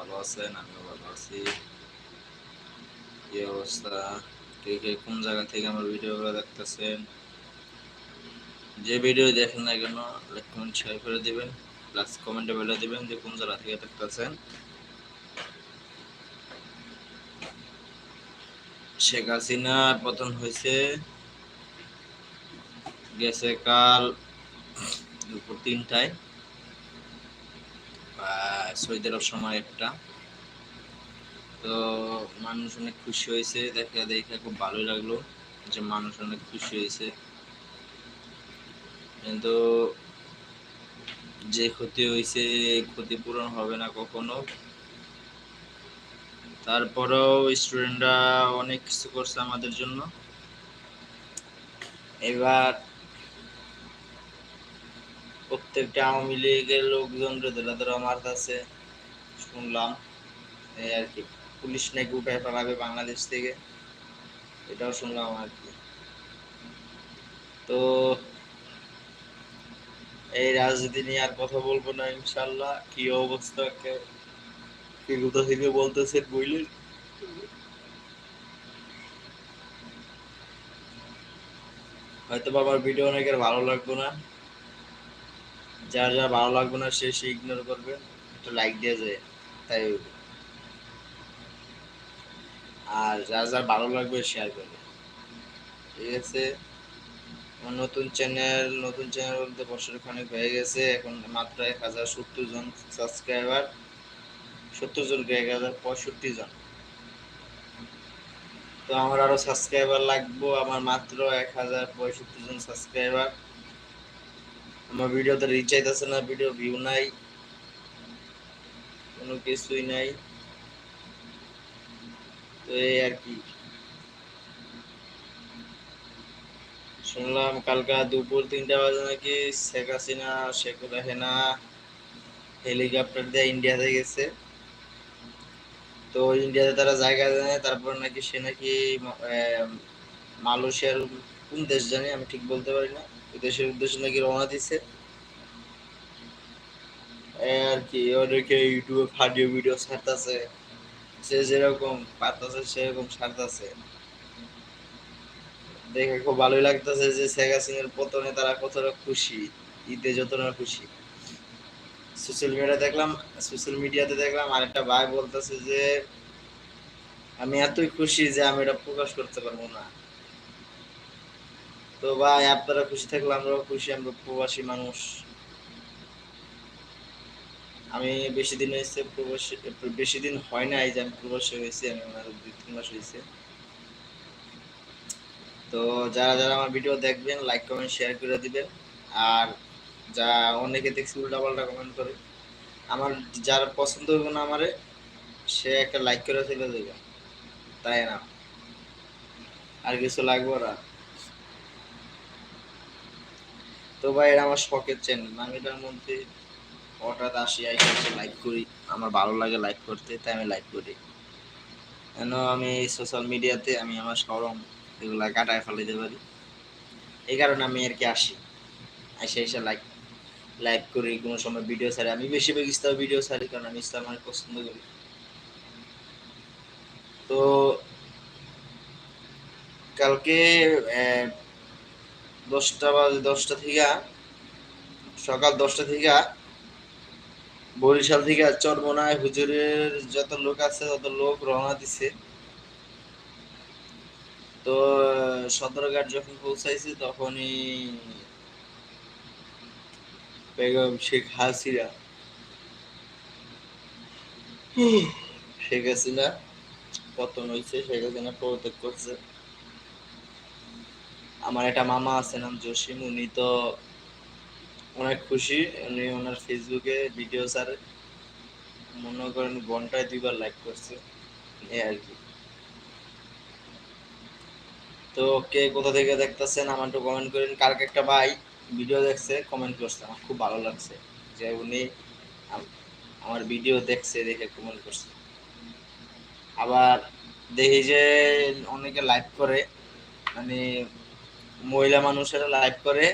ভালো আছেন আমিও ভালো আছি। কি অবস্থা? কে কে কোন জায়গা থেকে আমার ভিডিওগুলো দেখতেছেন? যে ভিডিও দেখেন না কেন লাইক কমেন্ট শেয়ার করে দিবেন। প্লাস কমেন্টে বলে দিবেন যে কোন জায়গা থেকে দেখতেছেন। শেখ হাসিনার পতন হয়েছে। গেছে কাল দুপুর তিনটায়। বা সৌদির সময় একটা। তো মানুষ অনেক খুশি হয়েছে, দেখে দেখে খুব ভালোই লাগল যে মানুষ অনেক খুশি হয়েছে। কিন্তু যে ক্ষতি হয়েছে ক্ষতিপূরণ হবে না কখনো। তারপরেও স্টুডেন্টরা অনেক কিছু করছে আমাদের জন্য। এবার প্রত্যেকটা আওয়ামী লীগের লোকজন ধরে ধরে মারতেছে। শুনলাম, এই আর কি, পুলিশ নাকি উঠায় ফেলাবে বাংলাদেশ থেকে। এটাও শুনলাম আর কি। তো এই রাজনীতি নিয়ে আর কথা বলব না, ইনশাল্লাহ। কি অবস্থা কি? কোথা থেকে বলতেছেন বইলেন হয়তো বাবার ভিডিও অনেকের ভালো লাগবে না। যার যার ভালো লাগবে না, সে সে ইগনোর করবে। একটা লাইক দিয়ে যায়, তাই আর যার যার ভালো লাগবে শেয়ার করবে। ঠিক আছে? নতুন চ্যানেল নতুন চ্যানেল বলতে বছর খানিক হয়ে গেছে, এখন মাত্র এক হাজার সত্তর জন সাবস্ক্রাইবার সত্তর জনকে এক হাজার পঁয়ষট্টি জন? তো আমার আরও সাবস্ক্রাইবার লাগবো, আমার মাত্র এক হাজার পঁয়ষট্টি জন সাবস্ক্রাইবার আমার ভিডিওতে রিচ আইতেছে না ভিডিও ভিউ নাই, কোনো কিছুই নাই। তো এই আর কি। শুনলাম কালকা দুপুর তিনটা বাজে নাকি, শেখ হাসিনা শেখ হাসিনা হেলিকপ্টার দিয়ে ইন্ডিয়াতে গেছে। তো ইন্ডিয়াতে তারা জায়গা দেয়, তারপর নাকি সে নাকি মালয়েশিয়ার কোন দেশ জানি, আমি ঠিক বলতে পারি না। দেশের উদ্দেশ্যে নাকি রওনা দিছে। আর কি, অনেকে ইউটিউবে ফাডিও ভিডিও ছাড়তেছে। সে যেরকম পারতেছে, সেরকম ছাড়তেছে। দেখে খুব ভালোই লাগতেছে যে শেখ হাসিনার পতনে তারা কতটা খুশি, ঈদে যতটা খুশি। সোশ্যাল মিডিয়া দেখলাম সোশ্যাল মিডিয়াতে দেখলাম আরেকটা ভাই বলতেছে যে, আমি এতই খুশি যে আমি এটা প্রকাশ করতে পারব না। তো ভাই, আপনারা খুশি থাকলে আমরাও খুশি, আমরা প্রবাসী মানুষ। আমি বেশি দিন হয়েছে প্রবাসী, বেশি দিন হয় না এই যে আমি প্রবাসী হয়েছি, আমি আমার দুই, তিন মাস হয়েছে। তো যারা যারা আমার ভিডিও দেখবেন লাইক কমেন্ট শেয়ার করে দিবেন। আর যা অনেকে দেখছি উল্টা পাল্টা কমেন্ট করে। আমার যার পছন্দ হবে না আমারে, সে একটা লাইক করে ফেলে দেবে তাই না? আর কিছু লাগবে না। তো ভাই এটা আমার শখের চ্যানেল আমি এটার মধ্যে হঠাৎ আসি, আইসে লাইক করি। আমার ভালো লাগে লাইক করতে, তাই আমি লাইক করি। কেন? আমি সোশ্যাল মিডিয়াতে আমি আমার সরম এগুলো কাটায় ফেলে ফেলাইতে পারি। এই কারণে আমি আর কি আসি। এসে এসে লাইক লাইক করি, কোনো সময় ভিডিও ছাড়ি। আমি বেশিরভাগ ইসলাম ভিডিও ছাড়ি, কারণ আমি ইসলাম অনেক পছন্দ করি। তো, কালকে দশটা বাজে, দশটা থেকে, সকাল দশটা থেকে, বরিশাল থেকে চরমনায় হুজুরের যত লোক আছে, তত লোক রওনা দিছে। তো, সদরঘাট যখন পৌঁছাইছে, তখনই বেগম শেখ হাসিনা শেখ হাসিনা পতন হয়েছে শেখ হাসিনা পদত্যাগ করছে। আমার একটা মামা আছে, নাম জসিম। উনি তো অনেক খুশি। উনি ওনার ফেসবুকে ভিডিও স্যার মনে করেন ঘন্টায় দুইবার লাইক করছে। এই আর কি। তো কে কোথা থেকে দেখতেছেন আমার একটু কমেন্ট করেন। কালকে একটা ভাই ভিডিও দেখছে কমেন্ট করছে। আমার খুব ভালো লাগছে। যে উনি আমার ভিডিও দেখছে, দেখে কমেন্ট করছে। আবার দেখি যে অনেকে লাইভ করে। মানে মহিলা মানুষেরা লাইভ করে,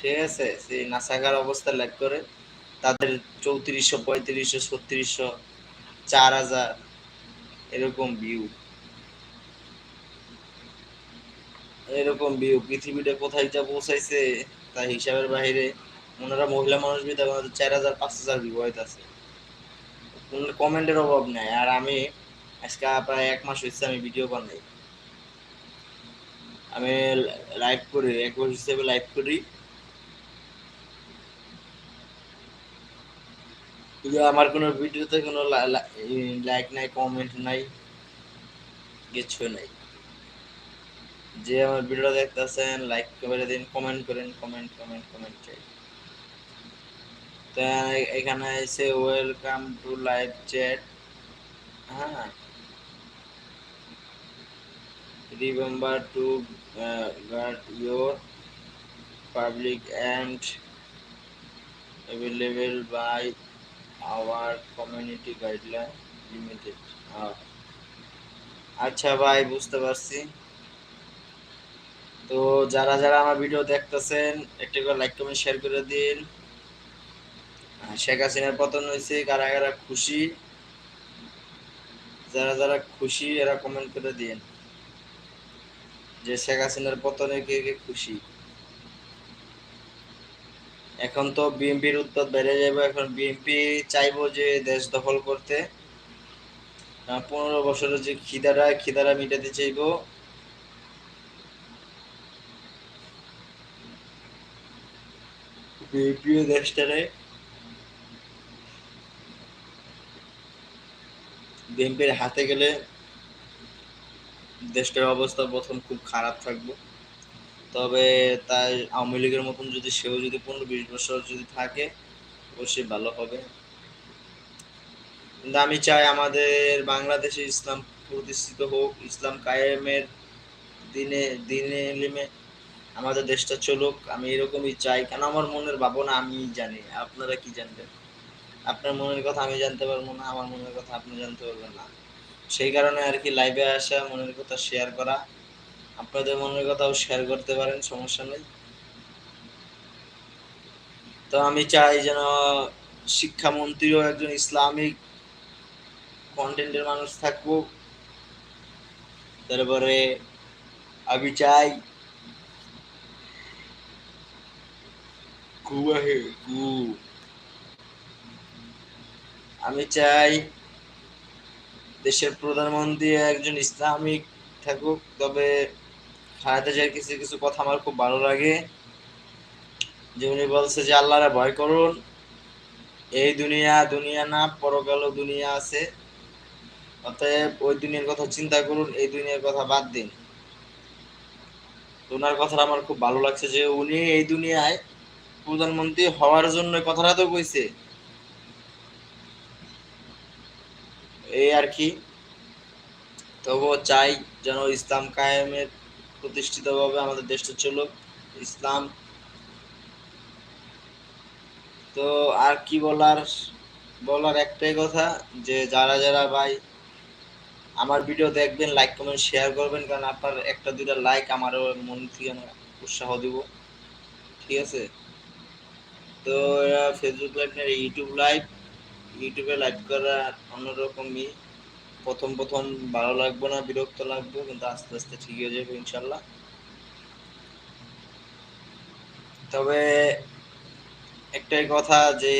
ঠিক আছে? সেই নাসাগার অবস্থা লাইভ করে। তাদের চৌত্রিশশো, পঁয়ত্রিশশো, ছত্রিশশো, চার হাজার এরকম ভিউ এরকম ভিউ পৃথিবীটা কোথায় যা পৌঁছাইছে, তার হিসাবের বাইরে ওনারা মহিলা মানুষ বিদা চার হাজার, পাঁচ হাজার ভিউ আছে কমেন্টের অভাব নাই। আর আমি আজকে প্রায় এক মাস হচ্ছে আমি ভিডিও বানাই। আমি লাইভ করি মাস হিসেবে লাইভ করি। কিন্তু আমার কোনো ভিডিওতে কোনো লাইক নাই কমেন্ট নাই, কিছু নাই। যে আমার ভিডিও দেখতেছেন লাইক করে দিন কমেন্ট করেন কমেন্ট কমেন্ট কমেন্ট চাই। তো এখানে এসে ওয়েলকাম টু লাইভ চ্যাট হ্যাঁ। Remember to uh, guard your public and available by our community guideline limited. আচ্ছা ভাই বুঝতে পারছি। তো যারা যারা আমার ভিডিও দেখতেছেন একটা করে লাইক কমেন্ট শেয়ার করে দিন। শেখ হাসিনার পতন হয়েছে কারা কারা খুশি? যারা যারা খুশি এরা কমেন্ট করে দিন। যে শেখ হাসিনার পতনে কে কে খুশি? এখন তো বিএনপির উত্তর বেড়ে যাবে, এখন বিএনপি চাইব যে দেশ দখল করতে। পনেরো বছরের যে খিদারা খিদারা মিটাতে চাইব। বিএনপি দেশটারে বিএনপির হাতে গেলে দেশটার অবস্থা প্রথম খুব খারাপ থাকবে। তবে তাই আওয়ামী লীগের মতন যদি সেও যদি পনেরো বিশ বছর যদি থাকে, অবশ্যই ভালো হবে। কিন্তু আমি চাই আমাদের বাংলাদেশে ইসলাম প্রতিষ্ঠিত হোক, ইসলাম কায়েমের দিনে দিনে এলিমে আমাদের দেশটা চলুক। আমি এরকমই চাই। কেন আমার মনের ভাবনা আমি জানি। আপনারা কি জানবেন? আপনার মনের কথা আমি জানতে পারব না, আমার মনের কথা আপনি জানতে পারবেন না। সেই কারণে আর কি লাইভে আসা, মনের কথা শেয়ার করা, আপনাদের মনের কথাও শেয়ার করতে পারেন, সমস্যা নেই। তো আমি চাই যেন শিক্ষামন্ত্রীও একজন ইসলামিক কন্টেন্টের মানুষ থাকব। তারপরে আমি চাই আমি চাই দেশের প্রধানমন্ত্রী একজন ইসলামিক থাকুক, তবে খালেদা জিয়ার কিছু কিছু কথা আমার খুব ভালো লাগে। যে উনি বলছে যে, আল্লাহরা ভয় করুন, এই দুনিয়া দুনিয়া না পরকাল দুনিয়া আছে। অতএব ওই দুনিয়ার কথা চিন্তা করুন, এই দুনিয়ার কথা বাদ দিন। ওনার কথাটা আমার খুব ভালো লাগছে যে, উনি এই দুনিয়ায় প্রধানমন্ত্রী হওয়ার জন্য কথাটা তো কইছে। এই আর কি। তবুও চাই যেন ইসলাম কায়েমের প্রতিষ্ঠিতভাবে আমাদের দেশটা চলুক। ইসলাম। তো আর কি বলার বলার একটাই কথা যে যারা যারা ভাই আমার ভিডিও দেখবেন লাইক কমেন্ট শেয়ার করবেন, কারণ আপনার একটা, দুইটা লাইক আমারও মন থেকে উৎসাহ দিব। ঠিক আছে? তো ফেসবুক লাইভ ইউটিউব লাইভ ইউটিউবে লাইভ করা অন্যরকমই প্রথম প্রথম ভালো লাগবে না, বিরক্ত লাগবে, কিন্তু আস্তে আস্তে ঠিক হয়ে যাবে ইনশাল্লাহ। তবে একটাই কথা যে,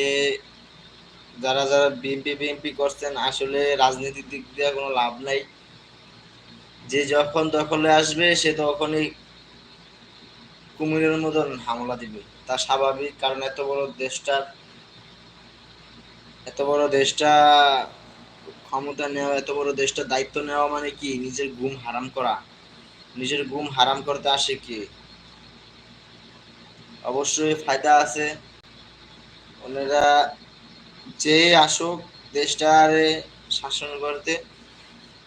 যারা যারা বিএনপি বিএনপি করছেন, আসলে রাজনীতির দিক দিয়ে কোনো লাভ নাই। যে যখন দখলে আসবে, সে তখনই কুমিরের মতন হামলা দিবে। তা স্বাভাবিক, কারণ এত বড় দেশটার এত বড় দেশটা ক্ষমতা নেওয়া, এত বড় দেশটা দায়িত্ব নেওয়া মানে কি? নিজের ঘুম হারাম করা। নিজের ঘুম হারাম করতে আসে কি? অবশ্যই ফায়দা আছে। ওনারা যে আসুক দেশটারে শাসন করতে,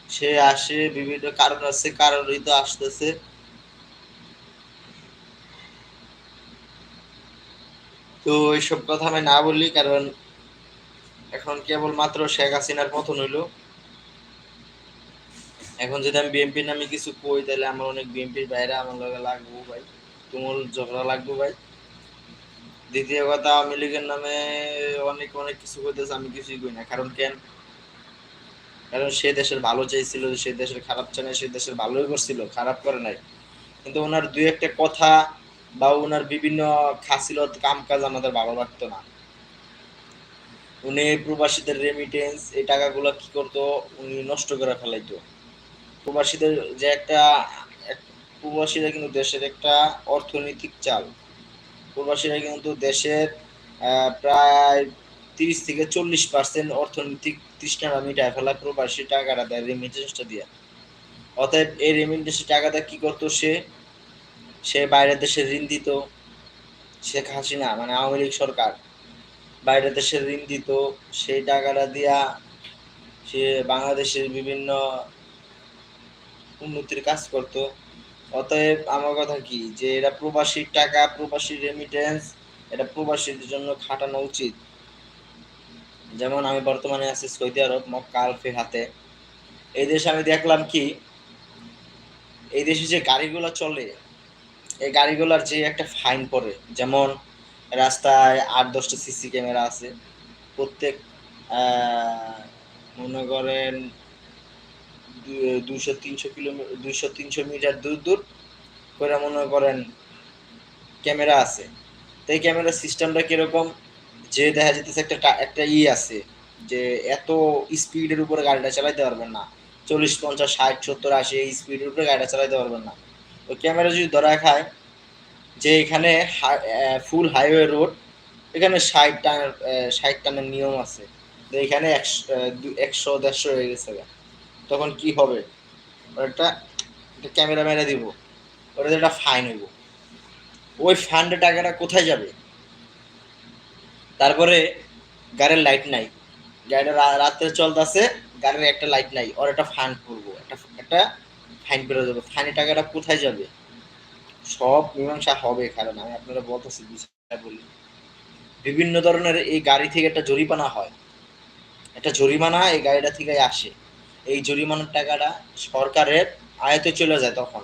সে আসে, বিভিন্ন কারণ আছে, কারণই তো আসতেছে। তো এইসব কথা আমি না বলি, কারণ এখন কেবলমাত্র শেখ হাসিনার পতন হইল। এখন যদি আমি বিএনপির নামে কিছু কই, তাহলে আমার অনেক বিএনপির বাইরে আমার লগে লাগবো ভাই। তুমুল ঝগড়া লাগবো ভাই। দ্বিতীয় কথা, আওয়ামী লীগের নামে অনেক অনেক কিছু করতেছে আমি কিছুই কই না। কারণ কেন? কারণ সে দেশের ভালো চাইছিল, সে দেশের খারাপ চায় না সে দেশের ভালোই করছিল, খারাপ করে নাই। কিন্তু ওনার দুই একটা কথা বা ওনার বিভিন্ন খাসিলত কাম কাজ আমাদের ভালো লাগতো না। উনি প্রবাসীদের রেমিটেন্স এই টাকাগুলো কি করতো, উনি নষ্ট করে ফেলাইতো। প্রবাসীদের যে একটা, এক- প্রবাসীরা কিন্তু দেশের একটা অর্থনৈতিক চাল। প্রবাসীরা কিন্তু দেশের প্রায় তিরিশ থেকে চল্লিশ পার্সেন্ট অর্থনৈতিক তৃষ্ণাটা মিটায় ফেলা প্রবাসী টাকাটা দেয় রেমিটেন্সটা দিয়ে। অতএব এই রেমিটেন্সের টাকাটা কি করতো সে? সে বাইরের দেশে ঋণ দিত। শেখ হাসিনা মানে আওয়ামী লীগ সরকার। বাইরের দেশে ঋণ দিত, সেই টাকাটা দিয়া সে বাংলাদেশের বিভিন্ন উন্নতির কাজ করত। অতএব আমার কথা কি? যে এটা প্রবাসীর টাকা প্রবাসী রেমিটেন্স এটা প্রবাসীদের জন্য খাটানো উচিত। যেমন আমি বর্তমানে আছি সৌদি আরব, মক্কা আলফে হাতে। এই দেশে আমি দেখলাম কি? এই দেশে যে গাড়িগুলো চলে, এই গাড়িগুলোর যে একটা ফাইন পড়ে, যেমন রাস্তায় আট দশটা সিসি ক্যামেরা আছে। প্রত্যেক মনে করেন দুশো তিনশো কিলোমিটার দুশো তিনশো মিটার দূর দূর করে মনে করেন ক্যামেরা আছে। তো এই ক্যামেরা সিস্টেমটা কীরকম? যে দেখা যেতেছে একটা একটা ই আছে যে এত স্পিডের উপরে গাড়িটা চালাইতে পারবেন না। চল্লিশ, পঞ্চাশ, ষাট, সত্তর, আশি, এই স্পিডের উপরে গাড়িটা চালাইতে পারবেন না। তো ক্যামেরা যদি ধরা খায় যে এখানে ফুল হাইওয়ে রোড এখানে ষাট টানের ষাট টানের নিয়ম আছে। তো এখানে একশো দেড়শো হয়ে গেছে তখন কি হবে? ওটা, একটা ক্যামেরা মেরে দিব। ওটাতে একটা ফাইন হইব। ওই ফান্ডে টাকাটা কোথায় যাবে? তারপরে গাড়ির লাইট নাই। গাড়িটা রাত্রে চলতেছে, গাড়ির একটা লাইট নাই। ওর একটা ফান্ড পড়ব একটা একটা ফাইন পেরে যাবে ফাইনের টাকাটা কোথায় যাবে? সব মীমাংসা হবে, কারণ আমি আপনারা বলতেছি বলি। বিভিন্ন ধরনের এই গাড়ি থেকে একটা জরিমানা হয়। একটা জরিমানা এই গাড়িটা থেকে আসে। এই জরিমানার টাকাটা সরকারের আয়তে চলে যায় তখন।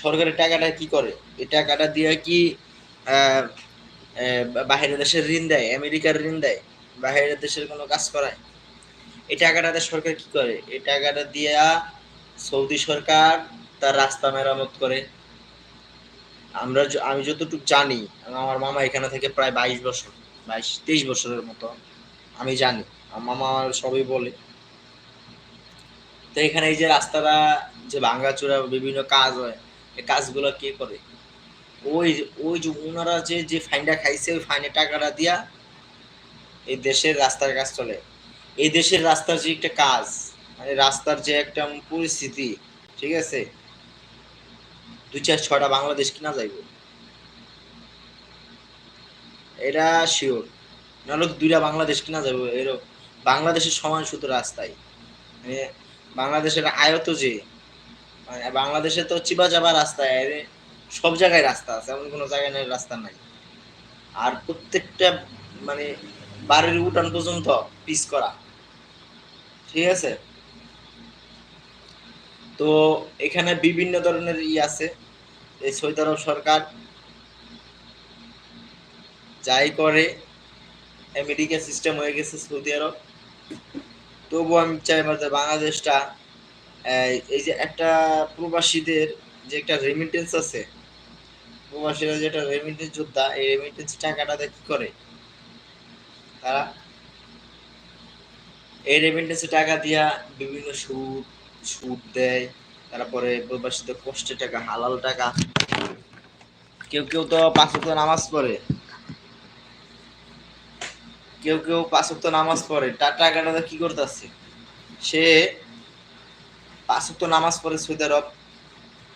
সরকারের টাকাটা কি করে? এই টাকাটা দিয়ে কি বাহিরের দেশের ঋণ দেয়, আমেরিকার ঋণ দেয়, বাহিরের দেশের কোনো কাজ করায়? এই টাকাটাতে সরকার কি করে? এই টাকাটা দিয়া সৌদি সরকার তার রাস্তা মেরামত করে। আমরা আমি যতটুকু জানি আমার মামা এখানে থেকে প্রায় বাইশ বছর, বাইশ, তেইশ বছরের মতো আমি জানি। আমার মামা সবই বলে। তো এখানে এই যে রাস্তাটা, যে ভাঙ্গাচোরা বিভিন্ন কাজ হয়, এই কাজগুলো কে করে? ওই ওই যে ওনারা যে যে ফাইনটা খাইছে, ওই ফাইনের টাকাটা দিয়া এই দেশের রাস্তার কাজ চলে। এই দেশের রাস্তার যে একটা কাজ মানে রাস্তার যে একটা পরিস্থিতি, ঠিক আছে? দুই চার ছয়টা বাংলাদেশ কিনা যাইব। এটা শিওর নাহলে দুইটা বাংলাদেশ কিনা যাবে এর বাংলাদেশের সমান সুতো রাস্তায়। মানে বাংলাদেশের আয়ত যে মানে বাংলাদেশে তো চিবা যাবা রাস্তায় সব জায়গায় রাস্তা আছে, এমন কোনো জায়গায় রাস্তা নাই। আর প্রত্যেকটা মানে বাড়ির উঠান পর্যন্ত পিস করা। ঠিক আছে? তো এখানে বিভিন্ন ধরনের ই আছে। এই সৌদি আরব সরকার যাই করে আমেরিকা সিস্টেম হয়ে গেছে সৌদি আরব। তবুও আমি চাই আমাদের বাংলাদেশটা, এই যে একটা প্রবাসীদের যে একটা রেমিটেন্স আছে, প্রবাসীরা যেটা রেমিটেন্স যোদ্ধা, এই রেমিটেন্স টাকাটা কি করে? তারা এই রেমিটেন্স টাকা দিয়া বিভিন্ন সুদ সুদ দেয়। তারপরে প্রবাসীদের কষ্টের টাকা, হালাল টাকা। কেউ কেউ তো পাঁচ ওয়াক্ত নামাজ পড়ে। কেউ কেউ পাঁচ ওয়াক্ত নামাজ পড়ে। তার টাকাটা কি করতেছে? সে পাঁচ ওয়াক্ত নামাজ পড়ে সৌদি আরব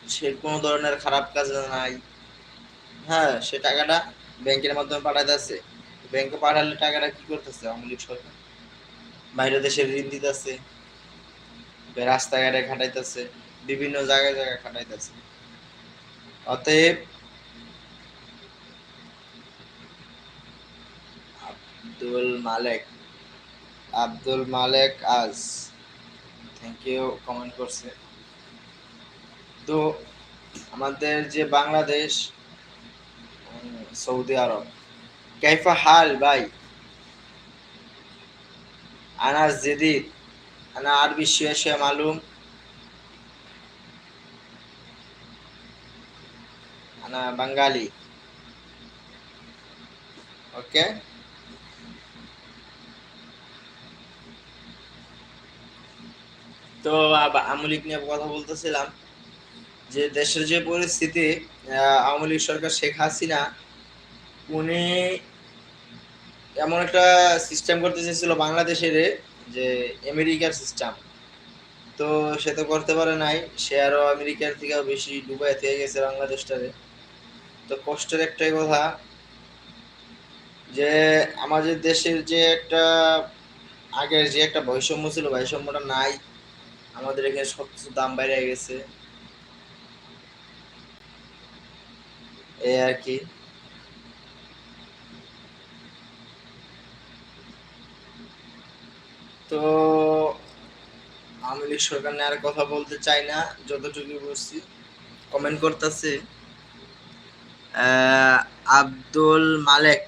সে কোনো ধরনের খারাপ কাজ নাই। হ্যাঁ সে টাকাটা ব্যাংকের মাধ্যমে পাঠাইতেছে। ব্যাংকে পাঠালে টাকাটা কি করতেছে? আওয়ামী লীগ সরকার। বাইরের দেশে ঋণ দিতেছে। রাস্তাঘাটে খাটাইতেছে। বিভিন্ন জায়গায় জায়গায় খাটাইতেছে। অতএব আব্দুল মালেক আব্দুল মালেক আজ থ্যাংক ইউ কমেন্ট করছে। তো আমাদের যে বাংলাদেশ সৌদি আরব, কাইফা হাল ভাই? আনাস জেদিদ, আনা আরবি শুয়ে শুয়ে মালুম। না বাঙালি ওকে তো আওয়ামী লীগ নিয়ে কথা বলতেছিলাম যে দেশের যে পরিস্থিতি আওয়ামী লীগ সরকার শেখ হাসিনা, উনি এমন একটা সিস্টেম করতে চেয়েছিল বাংলাদেশের যে আমেরিকার সিস্টেম তো সে তো করতে পারে নাই, সে আরও আমেরিকার থেকেও বেশি ডুবাই থেকে গেছে বাংলাদেশটারে। তো কষ্টের একটাই কথা যে আমাদের দেশের যে একটা আগের যে একটা বৈষম্য ছিল, বৈষম্যটা নাই। আমাদের এখানে সবকিছু দাম বাইরে গেছে। এই আর কি। তো আওয়ামী লীগ সরকার নিয়ে আর কথা বলতে চাই না যতটুকু বুঝছি কমেন্ট করতেছে। আব্দুল মালেক।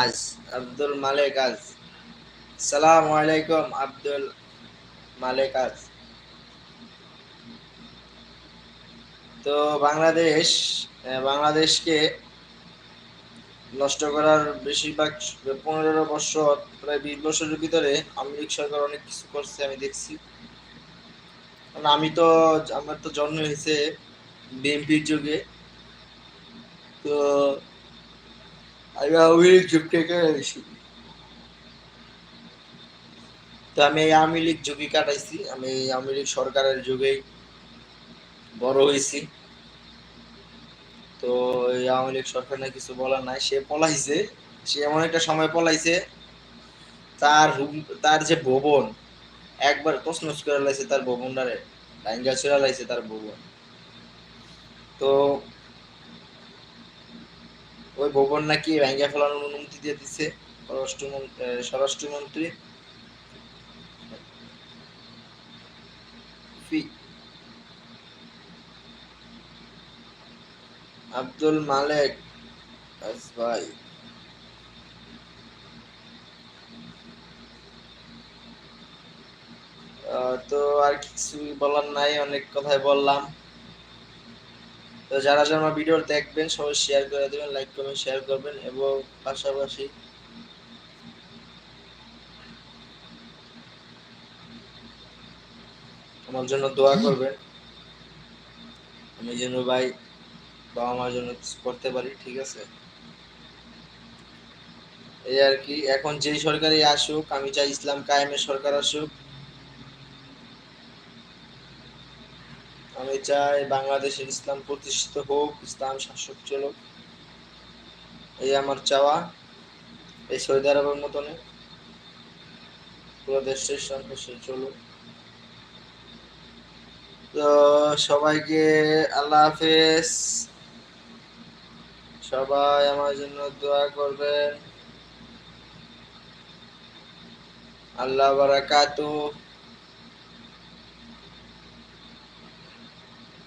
আজ, আব্দুল মালেক আজ। সালাম আলাইকুম, আব্দুল মালেক আজ। তো বাংলাদেশ বাংলাদেশকে নষ্ট করার বেশিরভাগ পনেরো বছর, প্রায় বিশ বছরের ভিতরে লীগ সরকার অনেক কিছু করছে, আমি দেখছি। আমি তো, আমার তো জন্ম হয়েছে বিএনপির যুগে। তো আওয়ামী লীগ যুগ এসেছি তো আমি এই আওয়ামী লীগ যুগই কাটাইছি। আমি এই আওয়ামী লীগ সরকারের যুগেই বড় হয়েছি। তো এই আওয়ামী লীগ সরকার না কিছু বলার নাই। সে পলাইছে। সে এমন একটা সময় পলাইছে, তার তার যে ভবন, একবার তসনস করে লাইছে তার ভবনটারে। ডাইঙ্গা ছেড়া লাইছে তার ভবন। তো ওই ভবন নাকি ভাঙ্গা ফেলানোর অনুমতি দিয়ে দিচ্ছে স্বরাষ্ট্রমন্ত্রী। স্বরাষ্ট্রমন্ত্রী আব্দুল মালেক ভাই। তো আর কিছু বলার নাই, অনেক কথাই বললাম। তো যারা যারা আমার ভিডিও দেখবেন, সবাই শেয়ার করে দেবেন লাইক করবেন শেয়ার করবেন এবং পাশাপাশি আমার জন্য দোয়া করবেন। আমি যেন ভাই বাবা মার জন্য করতে পারি, ঠিক আছে? এই আর কি, এখন যেই সরকারই আসুক, আমি চাই ইসলাম কায়েমের সরকার আসুক। আমি চাই বাংলাদেশের ইসলাম প্রতিষ্ঠিত হোক, ইসলাম শাসক চলুক। এই আমার চাওয়া, এই সৌদি আরবের মতনে। পুরো দেশটা ইসলাম চলুক। তো সবাইকে আল্লাহ হাফেজ। সবাই আমার জন্য দোয়া করবেন। আল্লাহ বারাকাতু